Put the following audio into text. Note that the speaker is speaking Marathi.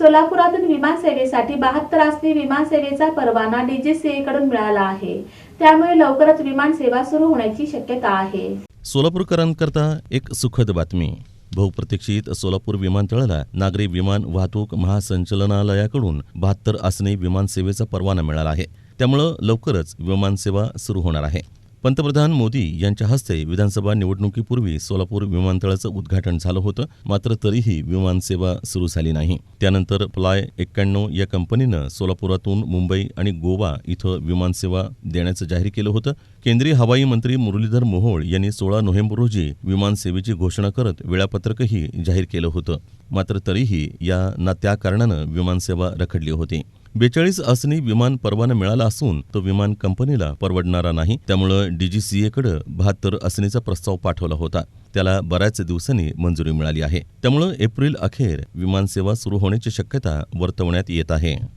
सोलापुरातून विमान सेवेसाठी बहात्तर आसनी विमान सेवेचा परवाना डीजीसीएकडून मिळाला आहे. त्यामुळे लवकरच विमान सेवा सुरू होण्याची शक्यता आहे. सोलापूरकरांकरता एक सुखद बातमी. बहुप्रतीक्षित सोलापूर विमानतळाला नागरी विमान वाहतूक महासंचालनालयाकडून बहात्तर आसनी विमानसेवेचा परवाना मिळाला आहे. त्यामुळं लवकरच विमानसेवा सुरू होणार आहे. पंतप्रधान मोदी यांच्या हस्ते विधानसभा निवडणुकीपूर्वी सोलापूर विमानतळाचं उद्घाटन झालं होतं. मात्र तरीही विमानसेवा सुरू झाली नाही. त्यानंतर फ्लाय एक्क्याण्णव या कंपनीनं सोलापुरातून मुंबई आणि गोवा इथं विमानसेवा देण्याचं जाहीर केलं होतं. केंद्रीय हवाई मंत्री मुरलीधर मोहोळ यांनी सोळा नोव्हेंबर रोजी विमानसेवेची घोषणा करत वेळापत्रकही जाहीर केलं होतं. मात्र तरीही या ना त्या कारणानं विमानसेवा रखडली होती. बेचाळीस आसनी विमान परवाना मिळाला असून तो विमान कंपनीला परवडणारा नाही. त्यामुळं डीजीसीएकडे बहात्तर आसनीचा प्रस्ताव पाठवला होता. त्याला बऱ्याच दिवसांनी मंजुरी मिळाली आहे. त्यामुळं एप्रिल अखेर विमानसेवा सुरू होण्याची शक्यता वर्तवण्यात येत आहे.